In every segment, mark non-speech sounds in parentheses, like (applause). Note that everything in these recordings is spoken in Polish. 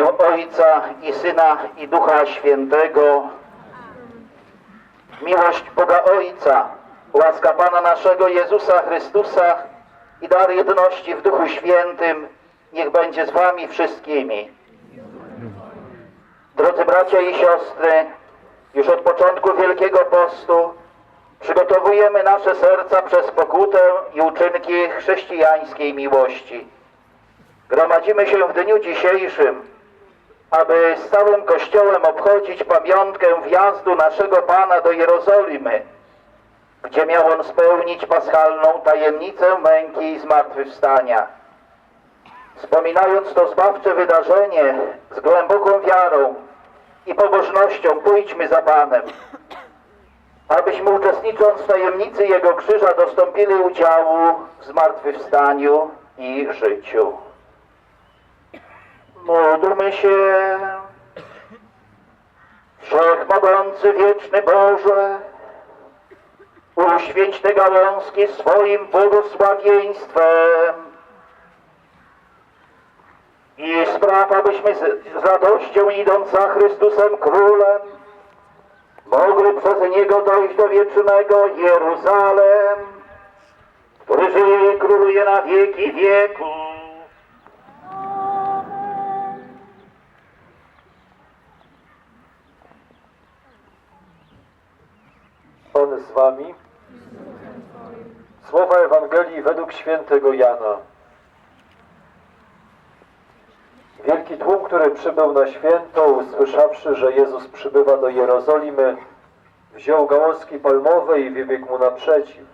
imię Ojca i Syna i Ducha Świętego. Miłość Boga Ojca, łaska Pana naszego Jezusa Chrystusa i dar jedności w Duchu Świętym niech będzie z Wami wszystkimi. Drodzy bracia i siostry, już od początku Wielkiego Postu przygotowujemy nasze serca przez pokutę i uczynki chrześcijańskiej miłości. Gromadzimy się w dniu dzisiejszym, aby z całym Kościołem obchodzić pamiątkę wjazdu naszego Pana do Jerozolimy, gdzie miał On spełnić paschalną tajemnicę męki i zmartwychwstania. Wspominając to zbawcze wydarzenie z głęboką wiarą i pobożnością pójdźmy za Panem, abyśmy uczestnicząc w tajemnicy Jego krzyża dostąpili udziału w zmartwychwstaniu i życiu. Módlmy się. Wszechmogący wieczny Boże, uświęć te gałązki swoim błogosławieństwem i spraw, abyśmy z, radością idąc za Chrystusem Królem mogli przez Niego dojść do wiecznego Jeruzalem, który żyje i króluje na wieki wieków. Z wami. Słowa Ewangelii według świętego Jana. Wielki tłum, który przybył na święto, usłyszawszy, że Jezus przybywa do Jerozolimy, wziął gałązki palmowe i wybiegł mu naprzeciw.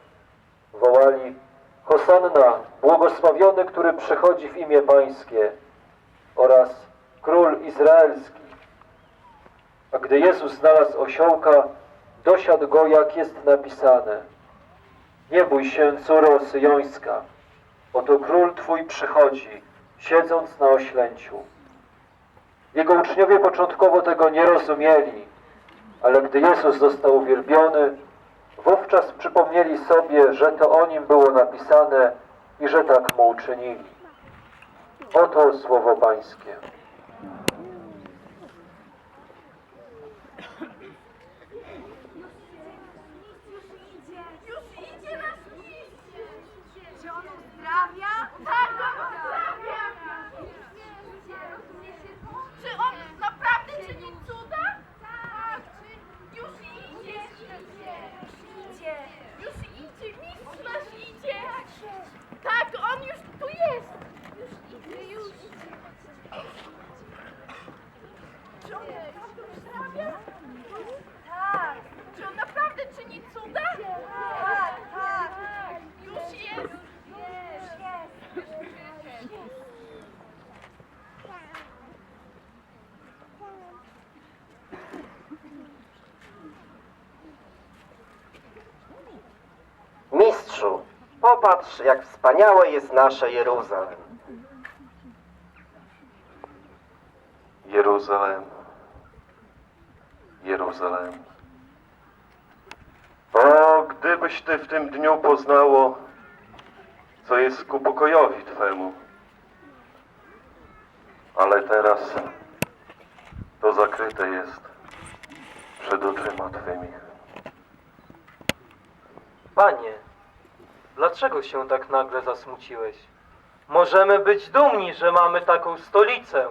Wołali, Hosanna, błogosławiony, który przychodzi w imię Pańskie oraz Król Izraelski. A gdy Jezus znalazł osiołka, dosiadł go, jak jest napisane. Nie bój się, córo syjońska, oto król twój przychodzi, siedząc na oślęciu. Jego uczniowie początkowo tego nie rozumieli, ale gdy Jezus został uwielbiony, wówczas przypomnieli sobie, że to o nim było napisane i że tak mu uczynili. Oto słowo Pańskie. Już idzie nasz mistrz! Czy on uzdrawia? Tak, on uzdrawia! Czy on naprawdę czyni cuda? Tak, czy już idzie? Idzie! Już idzie, mistrz nasz idzie! Tak, on już tu jest! Już idzie, już! Czy on naprawdę uzdrawia? Tak! Czy on naprawdę czyni cuda? Tak, tak! Już jest! Już jest! Mistrzu, popatrz, jak wspaniałe jest nasze Jeruzalem. Jeruzalem, Jeruzalem. O, gdybyś Ty w tym dniu poznało, co jest ku pokojowi Twemu. Ale teraz to zakryte jest przed oczyma Twymi. Panie, dlaczego się tak nagle zasmuciłeś? Możemy być dumni, że mamy taką stolicę.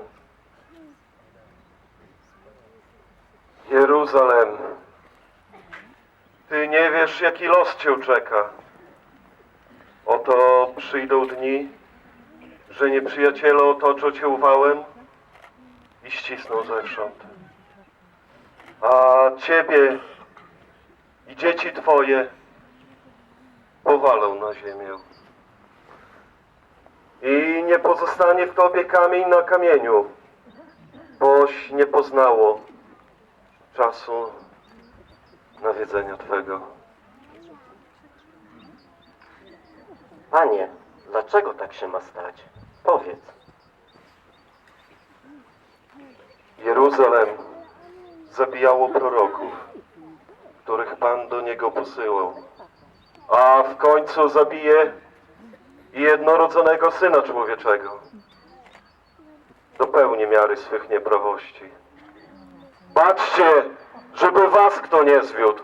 Jeruzalem, Ty nie wiesz, jaki los Cię czeka. Oto przyjdą dni, że nieprzyjaciele otoczą Cię wałem i ścisną zewsząd. A Ciebie i dzieci Twoje powalą na ziemię. I nie pozostanie w Tobie kamień na kamieniu, boś nie poznało czasu nawiedzenia Twego. Panie, dlaczego tak się ma stać? Powiedz. Jeruzalem zabijało proroków, których Pan do niego posyłał, a w końcu zabije jednorodzonego Syna Człowieczego. dopełni miary swych nieprawości. Baczcie, żeby was kto nie zwiódł.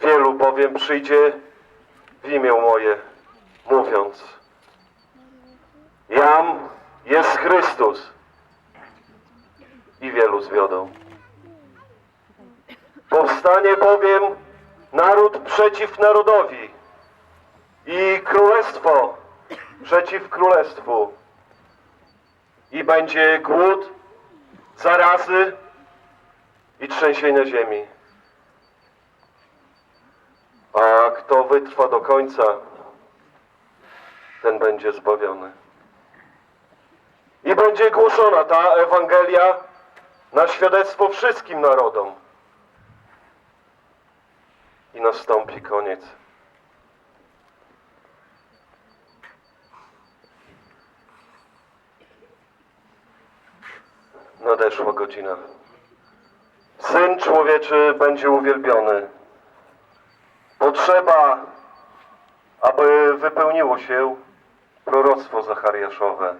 Wielu bowiem przyjdzie w imię moje, mówiąc Jam jest Chrystus i wielu zwiodą. Powstanie bowiem naród przeciw narodowi i królestwo przeciw królestwu. I będzie głód, zarazy i trzęsienia ziemi. A kto wytrwa do końca, ten będzie zbawiony. I będzie głoszona ta Ewangelia na świadectwo wszystkim narodom. I nastąpi koniec. Nadeszła godzina. Syn człowieczy będzie uwielbiony. Potrzeba, aby wypełniło się proroctwo zachariaszowe.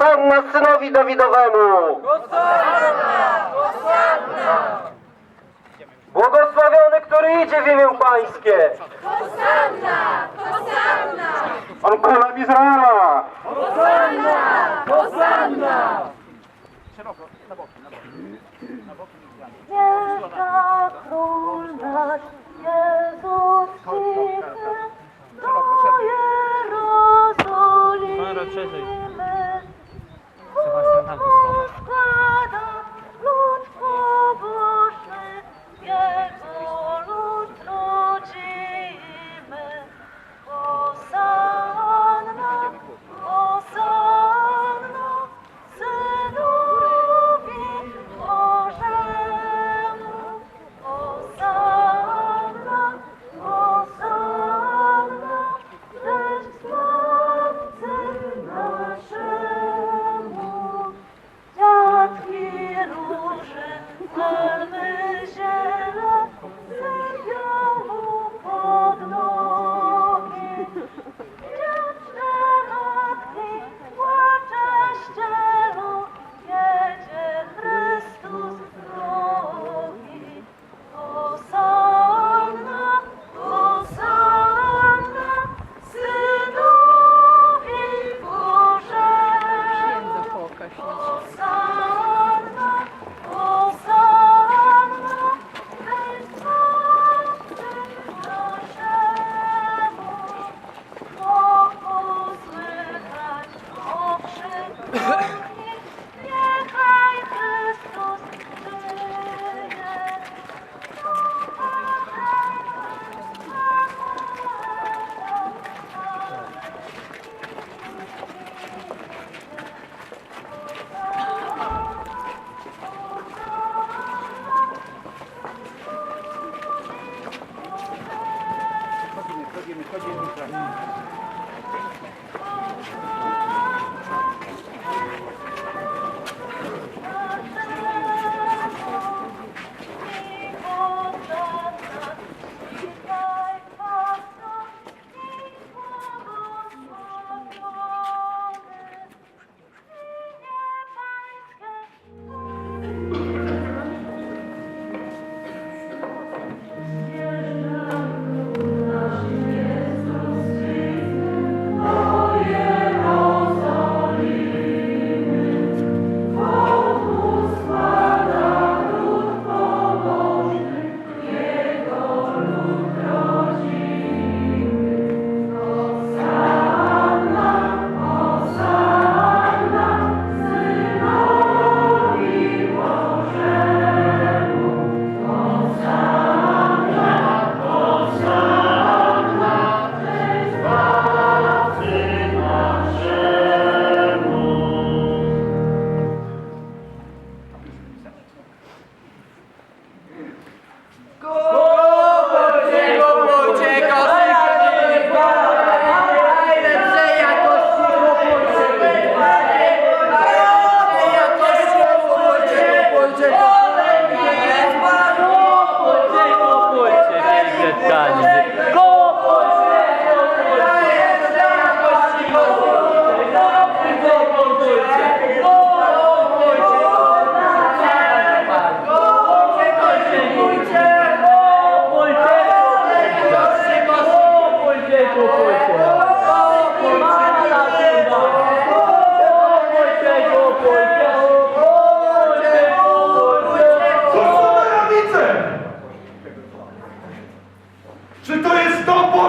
Hosanna synowi Dawidowemu! Błogosławiony, który idzie w imię Pańskie! Hosanna! Hosanna! On królem Izraela! Wielka król nasz Jezus idzie do Jerozolimy. থাকতেছে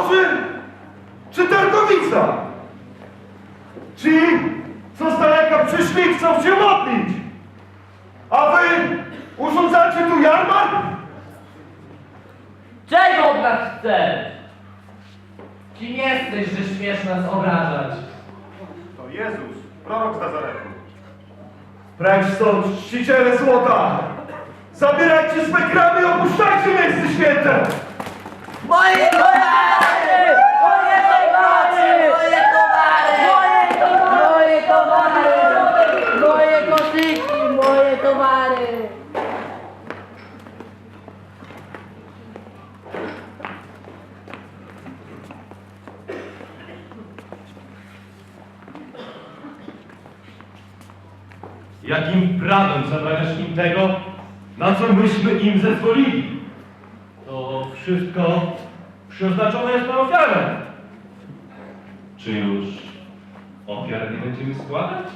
Chorzy czy Targowica? Ci, co z daleka przyszli, chcą się modlić. A wy urządzacie tu jarmark? Czego od nas chcesz? Kim jesteś, że śmiesz nas obrażać? To Jezus, prorok z Nazaretu. Precz stąd, czciciele złota! Zabierajcie swe kramy i opuszczajcie miejsce święte! Moje towary! Moje towary! Moje towary! Moje towary! Moje kotyki! Moje towary! Jakim prawem zabraniasz im tego, na co myśmy im zezwolili? To wszystko przeznaczone jest na ofiarę. Czy już ofiar nie będziemy składać?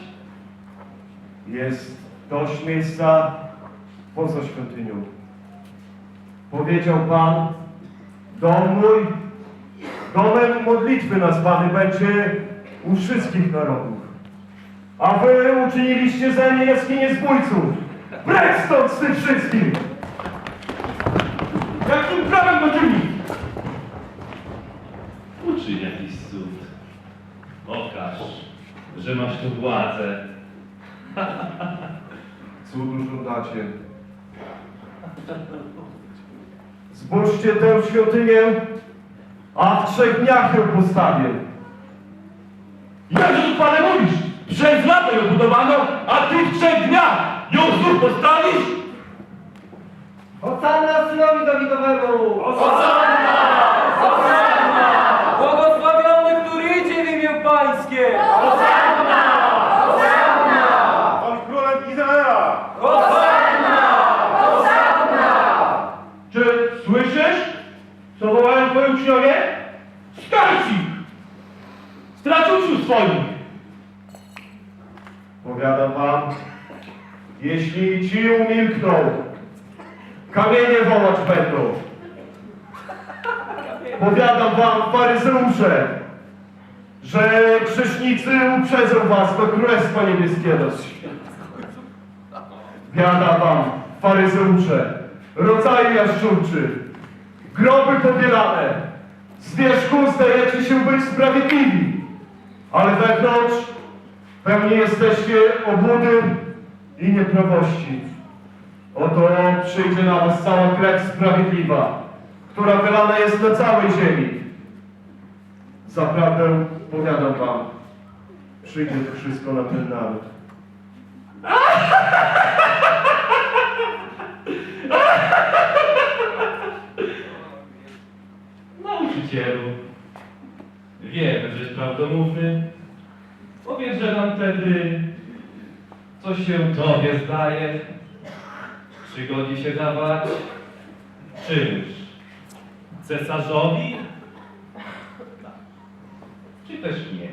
Jest dość miejsca poza świątynią. Powiedział Pan, dom mój, domem modlitwy nazwany będzie u wszystkich narodów. A wy uczyniliście ze mnie jaskinię zbójców. Precz stąd z tym wszystkim! Jakim prawem to czyni? Uczyń jakiś cud. Okaż, że masz tu władzę. (laughs) Cudu żądacie. Zbóżcie tę świątynię, a w trzech dniach ją postawię. Jakże tu Panie mówisz? Przez lata ją budowano, a ty w trzech dniach ją znów postawisz? Hosanna synowi Dawidowemu! Błogosławiony, który idzie w imię Pańskie! Pan królem Izraela! Czy słyszysz, co wołają twoi uczniowie? Skarć ich! Stracz uczniów swoich! Powiadam wam, jeśli ci umilkną, kamienie wołać będą. Powiadam wam, faryzeusze, że grzesznicy uprzedzą was do Królestwa Niebieskiego. Biada wam, faryzeusze, rodzaju jaszczurczy, groby pobielane, z wierzchu zdajecie się być sprawiedliwi, ale wewnątrz pełni jesteście obłudy i nieprawości. Oto przyjdzie na was cała krew sprawiedliwa, która wylana jest na całej ziemi. Zaprawdę powiadam wam, przyjdzie to wszystko na ten naród. Nauczycielu, wiemy, żeś prawdomówny. Powiedz, że nam wtedy coś się Tobie zdaje. Czy godzi się dawać czymś? Cesarzowi? Czy też nie?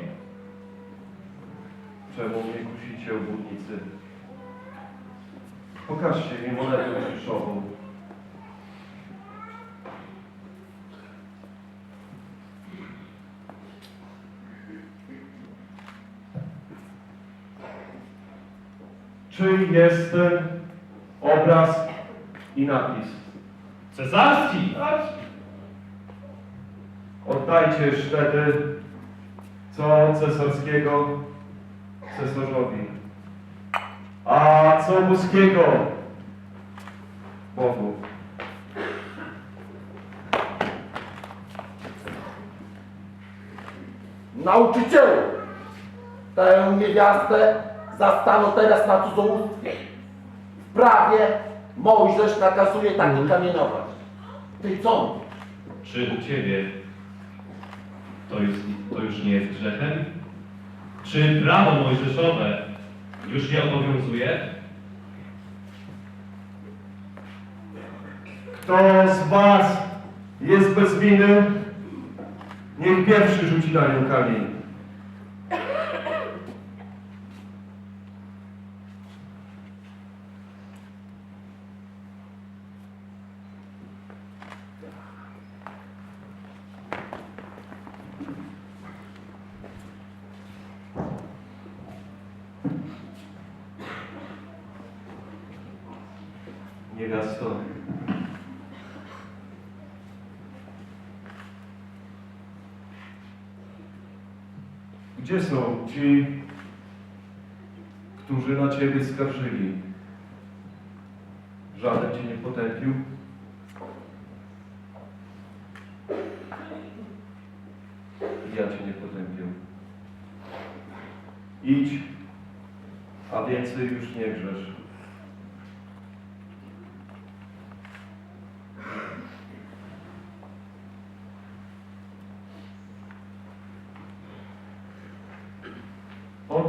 Czemu mnie kusicie, obłudnicy? Pokażcie mi monetę krzyżową. Czy jest ten obraz i napis? Cesarski! Oddajcie wtedy co cesarskiego cesarzowi, a co boskiego Bogu. Nauczycielu, tę niewiastę zastano teraz na cudzołóstwie. W prawie Mojżesz nakazuje taki kamienować. Ty co? Czy u Ciebie to, to już nie jest grzechem? Czy prawo mojżeszowe już nie obowiązuje? Kto z was jest bez winy, niech pierwszy rzuci na nią kamień. Gdzie są ci, którzy na Ciebie skarżyli? Żaden Cię nie potępił? Ja Cię nie potępię. Idź, a więcej już nie grzesz.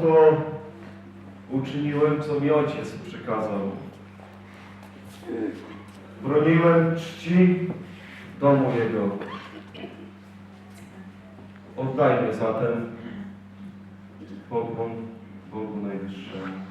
Oto uczyniłem, co mi ojciec przekazał. Broniłem czci domu jego. Oddajmy zatem pokłon Bogu Najwyższemu.